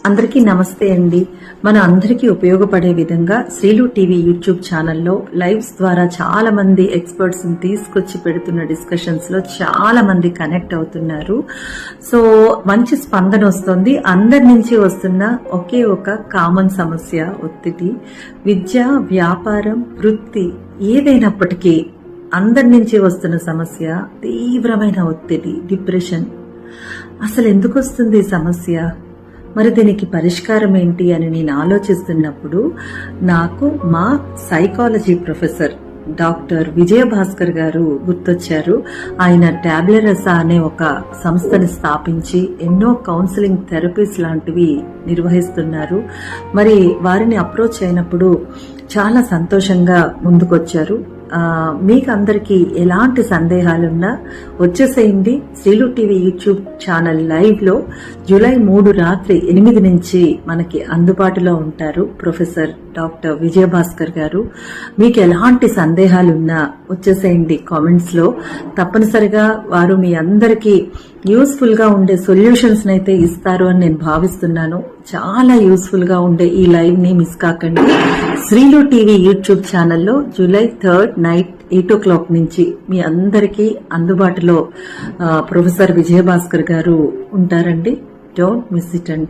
అందరికీ నమస్తే అండి. మన అందరికీ ఉపయోగపడే విధంగా శ్రీలు టీవీ యూట్యూబ్ ఛానల్లో లైవ్స్ ద్వారా చాలా మంది ఎక్స్పర్ట్స్ తీసుకొచ్చి పెడుతున్న డిస్కషన్స్లో చాలా మంది కనెక్ట్ అవుతున్నారు. సో మంచి స్పందన వస్తుంది. అందరి నుంచి వస్తున్న ఒకే ఒక కామన్ సమస్య ఒత్తిడి. విద్య వ్యాపారం వృత్తి ఏదైనప్పటికీ అందరి నుంచి వస్తున్న సమస్య తీవ్రమైన ఒత్తిడి డిప్రెషన్. అసలు ఎందుకు వస్తుంది సమస్య? మరి దీనికి పరిష్కారం ఏంటి అని నేను ఆలోచిస్తున్నప్పుడు నాకు మా సైకాలజీ ప్రొఫెసర్ డాక్టర్ విజయభాస్కర్ గారు గుర్తొచ్చారు. ఆయన ట్యాబ్లెరస అనే ఒక సంస్థని స్థాపించి ఎన్నో కౌన్సిలింగ్ థెరపీస్ లాంటివి నిర్వహిస్తున్నారు. మరి వారిని అప్రోచ్ అయినప్పుడు చాలా సంతోషంగా ముందుకొచ్చారు. మీకు అందరికీ ఎలాంటి సందేహాలున్నా వచ్చేసేయండి. శ్రీలు టీవీ యూట్యూబ్ ఛానల్ లైవ్లో జూలై మూడు రాత్రి ఎనిమిది నుంచి మనకి అందుబాటులో ఉంటారు ప్రొఫెసర్ డాక్టర్ విజయభాస్కర్ గారు. మీకు ఎలాంటి సందేహాలున్నా వచ్చేసేయండి కామెంట్స్లో తప్పనిసరిగా వారు మీ అందరికీ యూస్ఫుల్గా ఉండే సొల్యూషన్స్ని అయితే ఇస్తారు అని నేను భావిస్తున్నాను. చాలా యూస్ఫుల్గా ఉండే ఈ లైవ్ని మిస్ కాకండి. శ్రీలు టీవీ యూట్యూబ్ ఛానల్లో July third night eight o'clock నుంచి మీ అందరికీ అందుబాటులో ప్రొఫెసర్ విజయభాస్కర్ గారు ఉంటారండి. డోంట్ మిస్ ఇట్ అండి.